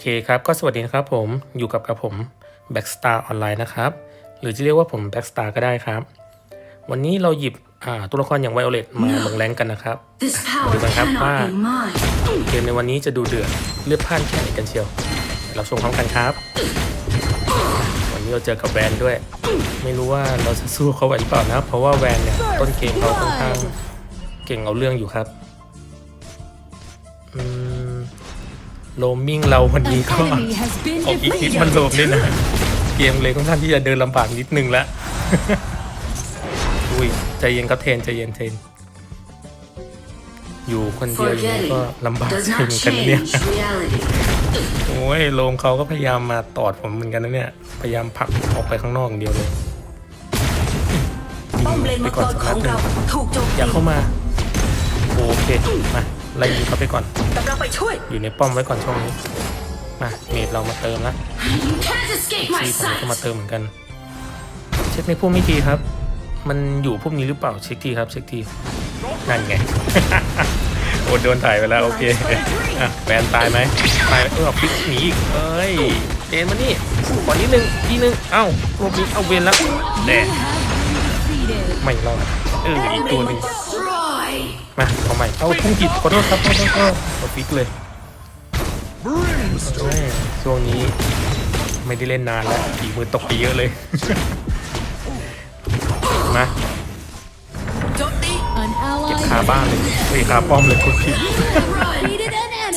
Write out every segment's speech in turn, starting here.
เคครับ ก็สวัสดีนะครับผมอยู่กับกับผม Backstar Online นะครับ หรือจะเรียกว่าผม Backstar ก็ได้ครับ วันนี้เราหยิบอ่าตัวละครอย่าง Violet มาลงแรงกันนะครับ This ดู power กันครับว่า cannot be mine. เกมในวันนี้จะดูเดือดเลือดพล่านแค่ไหนกันเชียว เราชมพร้อมกันครับ วันนี้เราเจอกับแวนด้วย ไม่รู้ว่าเราจะสู้เขาไหวหรือเปล่านะ เพราะว่าแวนเนี่ยต้นเกมเขาค่อนข้างเก่งเอาเรื่องอยู่ครับ โลมมิ่งเราวันนี้ An ก็ enemy has been ออกอีกนิด defeated. มันโลมด้วยนะเกมเลยค่อนข้างที่จะเดินลำบากนิดนึงละอุ้ยใจเย็นครับเทนใจเย็นเทนอยู่คนเดียวอย่างนี้ Forgetting ก็ลำบาก does จริ not งกันเนี่ย change reality. โอ้ยโลมเขาก็พยายามมาตอดผมเหมือนกันนะเนี่ยพยายามผลักออกไปข้างนอกอย่างเดียวเลยป้อมเลนไปมังก่กอนรสักขนัอดงหนึ่เรางถูกโจมอย่าตีเข้ามาโอเคมา ไล่ยิงเขาไปก่อนกำลังไปช่วย อยู่ในป้อมไว้ก่อนช่วงนี้มาเมดเรามาเติมละ You can't escape ซี my ผมก็มา sight. เติมเหมือนกัน เช็คในพุ่มไม่ทีครับ มันอยู่พุ่มนี้หรือเปล่าเช็คทีครับเช็คทีนั่นไงโอ้โดนถ่ายไปแล้วโอเคอะแบนตายไหมตายเออฟิกหนีอีกเอ้ยเอ็นมานี่ขอนิดนึงทีนึงเอ้าลบนี้เอาเวนแล้วแดด Defeated. ไม่รอดเอออีกตัวหนึ่ง Destroy. มาเอาใหม่เอาพุ่งผิดขอโทษครับขอโทษครับเอาฟิกเลยช่วงนี้ไม่ได้เล่นนานแล้วฝีมือตกไปเยอะเลย มาเก็บคาบ้านเลยเฮ้ยคาป้อมเลยคุณพี่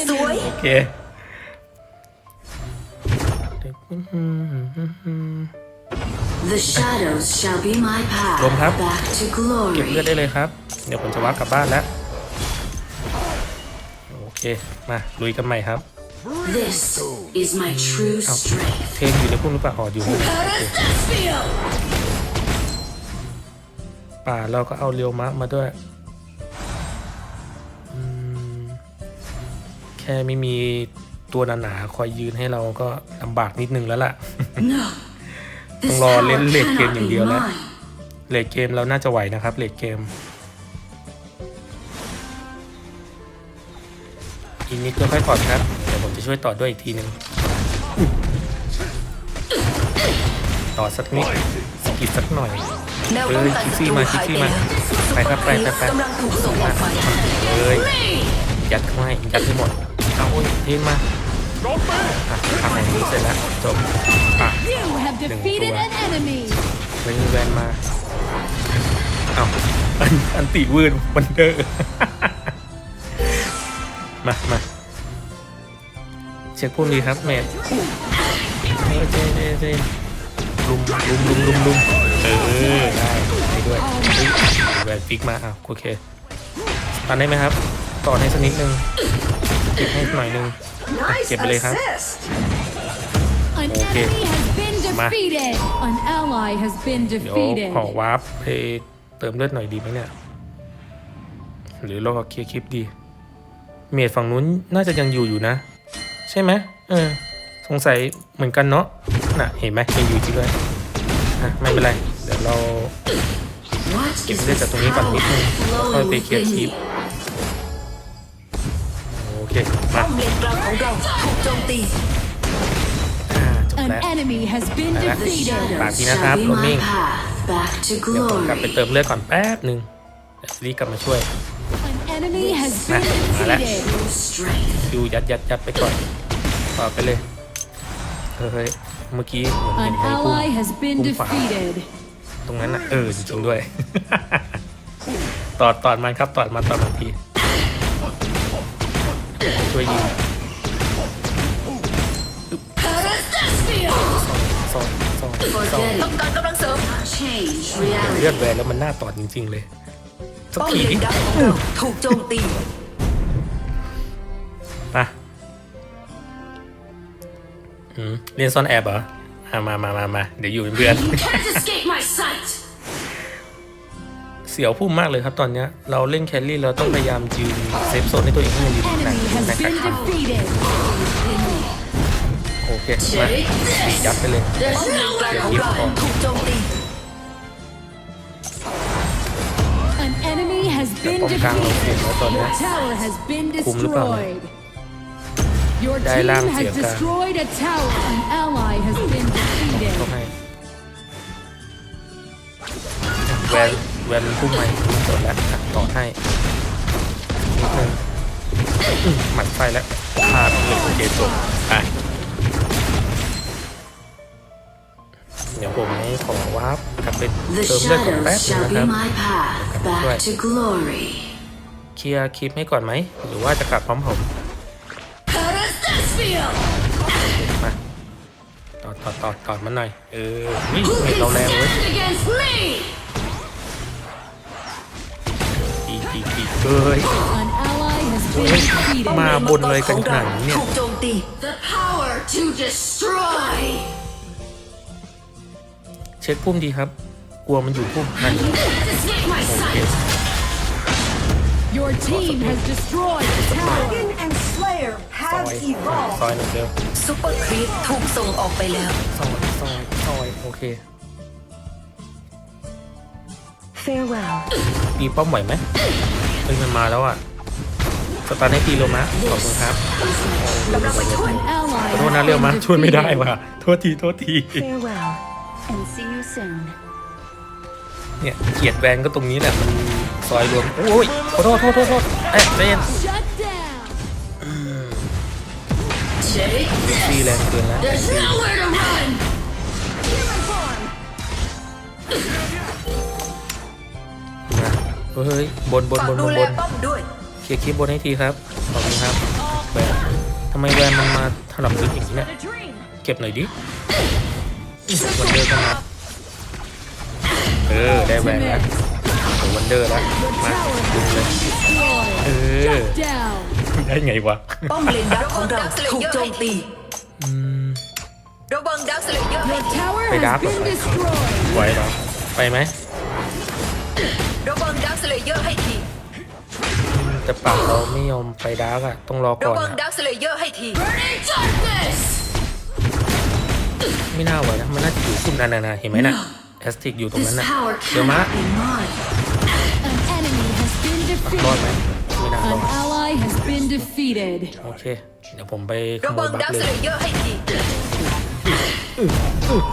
สวยโอเค The shadows shall be my path ลมครับ back to เก็บ glory. เลือดได้เลยครับ เดี๋ยวผมจะวับกลับบ้านแล้ว โอเค มาลุยกันใหม่ครับ This is my true strength. เทนอยู่ในพุ่มหรือเปล่าอ๋ออยู่ในพุ่มโอเคป่าเราก็เอาเรียวมะมาด้วยอืมแค่ไม่มีตัวหนาๆคอยยืนให้เราก็ลำบากนิดนึงแล้วล่ะ No. This ต้องรอเล่น power เลดเกม cannot อย่าง be เดียวแล้ว mine. เลดเกมเราน่าจะไหวนะครับเลดเกมอีกนิดก็ค่อยถอดครับเดี๋ยวผมจะช่วยต่อด้วยอีกทีหนึ่งต่อสักนิดสกิดสักหน่อยแนวเอ้ป้องยกันคิกศัซี่ตรูมาหายคิกซี่ไปมาแล้วไปครับไปไปไปกำลังถูกส่งออกไปเลยยัดเข้าให้ยัดให้หมดเอาโอ้ยเทนมาอะทำอย่างนี้เสร็จแล้วจบอะ You have defeated an enemy. เล่นแวนมาเอ้าอันอันติวืนวันเดอร์มามาเช็คพุ่มดีครับเมดเออเจเจเจลุมลุมลุมลุมลุมเออได้ได้ด้วยเฮ้ยแวนฟิกมาอะโอเคตันได้ไหมครับต่อให้สักนิดนึงเก็บให้หน่อยนึงอะเก็บไปเลยครับ An Okay. enemy has been Ma. defeated. An ally has been เดี๋ยว defeated. ขอวาร์ปไปเติมเลือดหน่อยดีไหมเนี่ย หรือเราเคลียร์คลิปดี เมดฝั่งนู้นน่าจะยังอยู่อยู่นะ ใช่ไหมเออ สงสัยเหมือนกันเนาะน่ะเห็นไหมยังอยู่จริงด้วยอะไม่เป็นไร เดี๋ยวเรา What เก็บ is เลือด this จากตรงนี้ก่อนนิดนึง power ค่อย flowing ไปเคลียร์ within คลิป me? โอเคมาป้อมเลนกลางของเราถูกโจมตีอ่าจบ An แล้ว enemy has been Alright. The defeated. ฝาก shadows ทีนะครับ shall be โรมิง my path back to เดี๋ยวผมกลับไป glory. เติมเลือดก่อนแป๊บหนึ่งเดี๋ยวรีบกลับมาช่วย An enemy has Ma. been Alright. defeated. True strength. คิวยัดยัดยัดไปก่อนต่อไปเลยเฮ้ยเฮ้ยเมื่อกี้เหมือนเห็ An นในพุ่ม ally has been พุ่มฝา defeated. ตรงนั้นน่ะเออจริงๆด้วย ตอดตอดมันครับตอดมาตอดมันทีช่วยยิง ต้องการกำลังเสริม change เลือ reality ดแวนแล้วมันน่าตอดจริง ๆ เลยสักป้อมทีเลนดิกลางของเราถูกโจมตีไปอืมเรียนซ่อนแอบเหรออะมามามามาเดี๋ยวอยู่เป็นเพื่อน You can't escape my sight เสียวพุ่มมากเลยครับตอนเนี้ยเราเล่นแครี่เราต้องพยายามยืนเซฟโซนให้ตัวเองให้มันอยู่หนัก Enemy has หนัก been ขา defeated. โอ เคมาตียัดไปเลยป้อมเลนกลางของเราถูกโจมตี An enemy has แต่ been ป้อมกลางเรา defeated. เสียแล้วตอนเนี้ย Your tower has been Kum lu pa, destroyed. Your ได้ team ล่างเสีย has กลาง destroyed a tower. An ally has been เข้า defeated. ให้แวนแวนพุ่มใหม่จดแล้วอะต่อให้นิดนึงอื้อหมัดไฟแล้วพลาดหนึ่งโอเคจบไป เดี๋ยวผมให้ขอวาร์ปกลับไป The เติมเลือดก่อนแป๊บ shadows นึง shall นะ be ครับ my path back to glory. เคลียร์คลิปให้ก่อนไหม หรือว่าจะกลับพร้อมผม How does this feel? มาต่อต่อต่อต่อมันหน่อย เออนี่เห็นเราแรงเว้ย against me? ตีตีตีเอ้ย An ally has been defeated. มาบนเลยกันขนาดนี้เนี่ย เช็คพุ่มดีครับ กลัวมันอยู่พุ่มนั่น Escape my โอเค sight. Your team has destroyed a tower. and Slayer ซอยซอยหนึ่งเดียวซุปเปอร์ครีปถูกส่งออกไปแล้ว ซอยซอยซอยโอเค Farewell ตีป้อมไหวไหมเฮ้ยมันมาแล้วอะสตาร์ทให้ตีโลมะขอบคุณครับ An ally ขอโทษ has นะเรียวมะ been ช่วยไม่ได้ defeated. ว่ะโทษทีโทษที Farewell and see you soon เนี่ยเกียดแวนก็ตรงนี้แหละมันซอยรวมโอ้ยขอโทษโทษโทษโทษเอ๊ะเล่น Shut down. Take ซีแรงเกินแล้ว There's nowhere to run. มาเฮ้ยบนบนฝากบนบดูนแลบนป้อมด้วยเคลียร์คลิปบนให้ทีครับขอบคุณครับแวนทำไมแวนมันมาถล่มลึกอย่างนี้เนี่ยเก็บหน่อยดิ วันเดอร์ก็มาเออ ได้แวนแล้วโอ้วันเดอร์แล้วมาดูเลยเออ Shut down. ได้ไงวะ ป้อมเลนดักของเราถูกโจมตีอืมระวังดักสเลเยอร์ให้ Your ที tower Phải đá has been rồi. destroyed. ไหวเหรอไปไหมระวังดักสเลเยอร์ให้ทีแต่ปากเราไม่ยอมไปดาร์กอะต้องรอระก่อนวังอะดักสเลเยอร์ให้ที Burning darkness. ไม่น่าไหวนะมันน่าจะอยู่คุมนานานาเห็นไหมน่ะแอสติกอยู่ตรง This นั้นน่ะ power เดี๋ยวมะ cannot be mine. An enemy has been รอดไหม defeated. ไม่น่ารอ An ด ally has been defeated. โอเค เดี๋ยวผมไปขระโมวัยงบัดัคกเลสยเลเยอร์ให้ที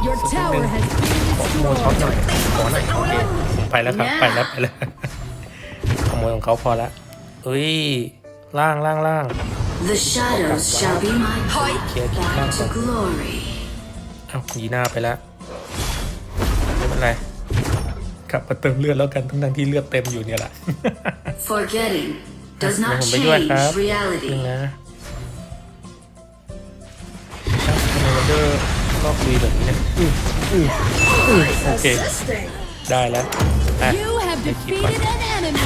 Your tower has ขอขโมยช็อต been หน่อย destroyed. ขอหน่อยโอเคผมไปแล้วครับไปแล้วไปแล้วขโมยของเขาพอละเอ้ยล่างล่างล่าง The shadows shall be my Thôi. path Kìa, kìa, back to kìa. glory. เอ้ายีหน้าไปแล้วไม่เป็นไรกลับมาเติมเลือดแล้วกันทั้งๆที่เลือดเต็มอยู่เนี่ยแหละ Forgetting does เดี๋ยว not ผมไปด้วย change ครับ reality. นึงนะครับทำไมวันเดอร์ก็คุยแบบนี้เนี่ยอื้ออื้ออื้อโอเคได้แล้วอะ You have ให้คิดก่อน defeated an enemy.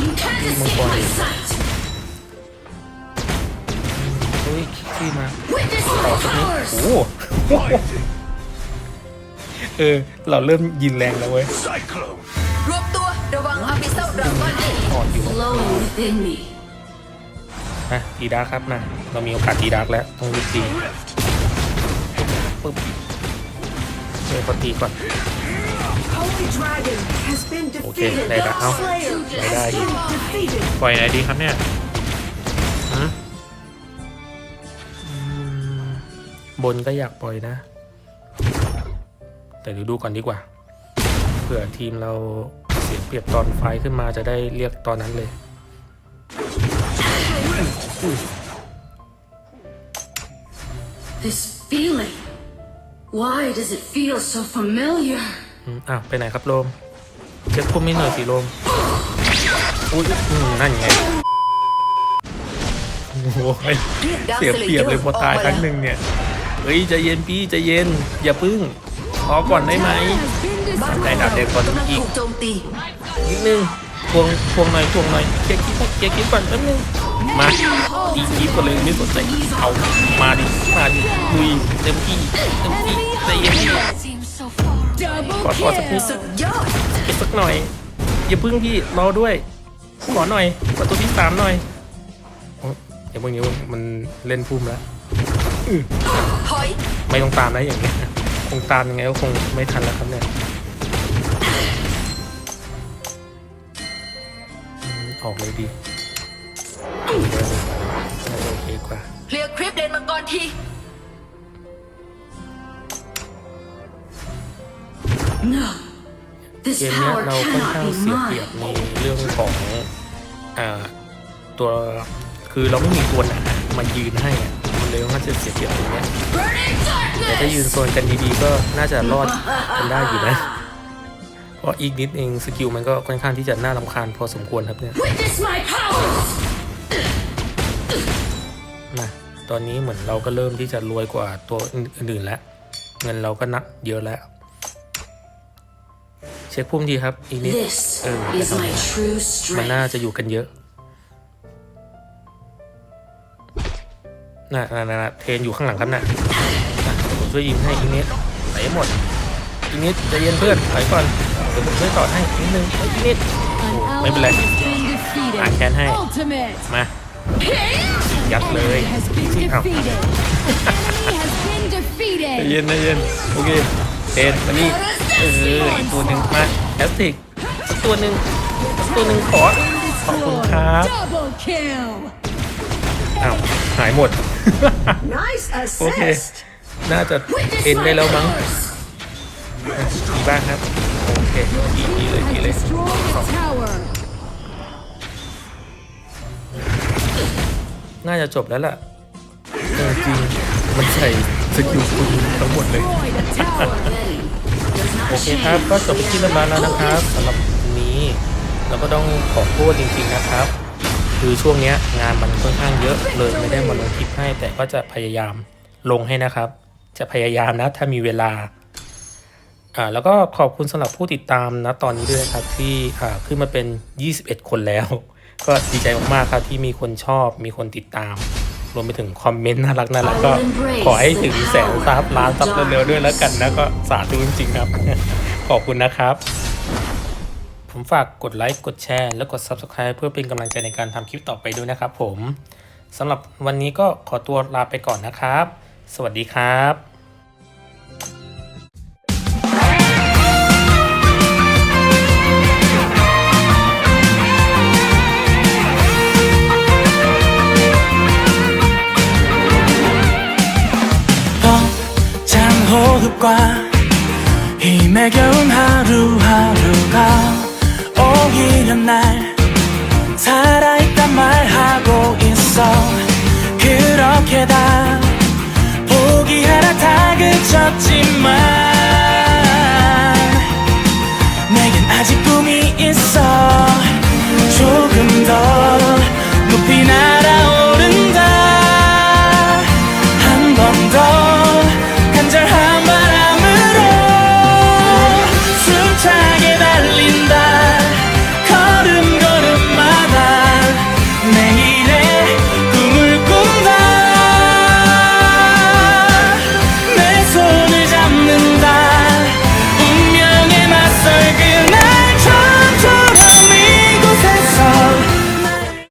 You can't escape my sight. เฮ้ยขี้มา Witness ต่อ my สักนิด powers. โอ้โหเออ เราเริ่มยินแรงแล้วเว้ยรวบตัวระวังอาบิเซลดราก้อนให้ทีอ่อนอยู่ Flowing within me. อะตีดาร์กครับมาเรามีโอกาสตีดาร์กแล้วต้องรีบตีปึ๊บเดี๋ยวเขาตีก่อน Holy Dragon has been โอเค defeated. ได้แล้วเอ้า Slayer ไม่ได้ has อีก been defeated. ปล่อยไหนดีครับเนี่ย บนก็อยากปล่อยนะ แต่เดี๋ยวดูก่อนดีกว่า เผื่อทีมเราเสียเปรียบตอนไฟขึ้นมาจะได้เรียกตอนนั้นเลย This feeling. Why does it feel so familiar? อืมอ้าวไปไหนครับโรมเช็คพุ่มไม่หน่อยสิโรมอุ้ยอืมนั่นไงโอ้ยเรียกดักเสียสเลเปรียเยบอเลยร์พอตายครั้งหนึ่งเนี่ย เฮ้ยใจเย็นพี่ใจเย็น อย่าพึ่งขอก่อนได้ไหมได้ดาบเด็กก่อนอีกถูกนิดนึงทวงทวงหน่อยทวงหน่อยเคลียร์คลิปก่อนเคลียร์คลิปก่อนแป๊บนึงมาตีคลิปก่อนเลยไม่สนใจเอามาดิมาดิลุยเต็มที่เต็มที่ใจเย็นพี่ Double ขอขอสักนิดสักหน่อยอย่าพึ่งพี่รอด้วยขอหน่อยประตูที่สามหน่อยโอ๊ยเดี๋ยวพวกนี้มันเล่นพุ่มแล้ว ไม่ต้องตามนะอย่างเงี้ยคงตามยังไงก็คงไม่ทันแล้วครับเนี่ยอืมออกเลยดีเบอร์หนึ่งน่าจะโอเคกว่าเคลียร์คลิปเลนมังกรที No. เก This มเนี้ย power เราค่อน cannot ข้าง be เสียเปรียบ mine. ในเรื่องของอ่าตัวคือเราไม่มีตัวไหนมายืนให้อะมัน เลยน่าจะเสียเปรียบตรงเนี้ยแต่ถ้ายืนโซนกันดีๆก็น่าจะรอดกันได้อยู่นะเพราะอีกนิดเองสกิลมันก็ค่อนข้างที่จะน่ารำคาญพอสมควรครับเนี่ยนะตอนนี้เหมือนเราก็เริ่มที่จะรวยกว่าตัวอื่นๆแล้ว เงินเราก็นักเยอะแล้ว เช็คพุ่มทีครับอีกนิดเออมันน่าจะอยู่กันเยอะ น่ะน่ะน่ะน่ะเทรนอยู่ข้างหลังครับน่ะน่ะเดี๋ยวผมช่วยยิงให้อีกนิดไหลหมดอีกนิดใจะเย็นเพื่อนถอยก่อนเดี๋ยวผมช่วยต่อให้อีกนิดนึงอีกนิด An ally ไม่เป็นไร has been defeated. อ่านแค้นให้ Ultimate. มายัดเลย Enemy has been อ้าว defeated. Enemy has been ใจ defeated. เย็นใจเย็นโอเคเทรนมานี่เอออีกตัวหนึ่งมาแอสติกสักตัวหนึ่งสักตัวหนึ่งขอขอบคุณครับ Double kill. อ้าวหายหมด Nice โอเค assist. น่าจะเอ็นได้แล้วมั้งอีกบ้างครับ โอเคอีกอีกเลยอีก Has เลย destroyed a tower. น่าจะจบแล้วล่ะเออจริง มันใส่สกิลคุณทั้งหมดเลย Destroyed a tower. Betting does not โอเคครับ ก็จบไปที่เรียบร้อยแล้วนะครับสำหรับวันนี้ เราก็ต้องขอโทษจริงๆนะครับ คือช่วงเนี้ยงานมันค่อนข้างเยอะเลยไม่ได้มาลงคลิปให้ แต่ก็จะพยายามลงให้นะครับ จะพยายามนะถ้ามีเวลาอ่าแล้วก็ขอบคุณสำหรับผู้ติดตามนะตอนนี้ด้วยนะครับที่อ่าขึ้นมาเป็น 21 คนแล้ว ก็ดีใจมากๆครับที่มีคนชอบมีคนติดตาม รวมไปถึงคอมเมนต์น่ารักน่ารักก็ขอให้ถึงแสนซับล้านซับเร็วๆด้วยแล้วกันนะก็สาธุจริงๆครับ ขอบคุณนะครับ ผมฝากกดไลค์กดแชร์และกด Subscribe เพื่อเป็นกำลังใจในการทำคลิปต่อไปด้วยนะครับผมสำหรับวันนี้ก็ขอตัวลาไปก่อนนะครับ สวัสดีครับ과 힘에 겨운 하루하루가 속이는 날 살아있단 말하고 있어. 그렇게 다 포기하라 다그쳤지만 내겐 아직 꿈이 있어. 조금 더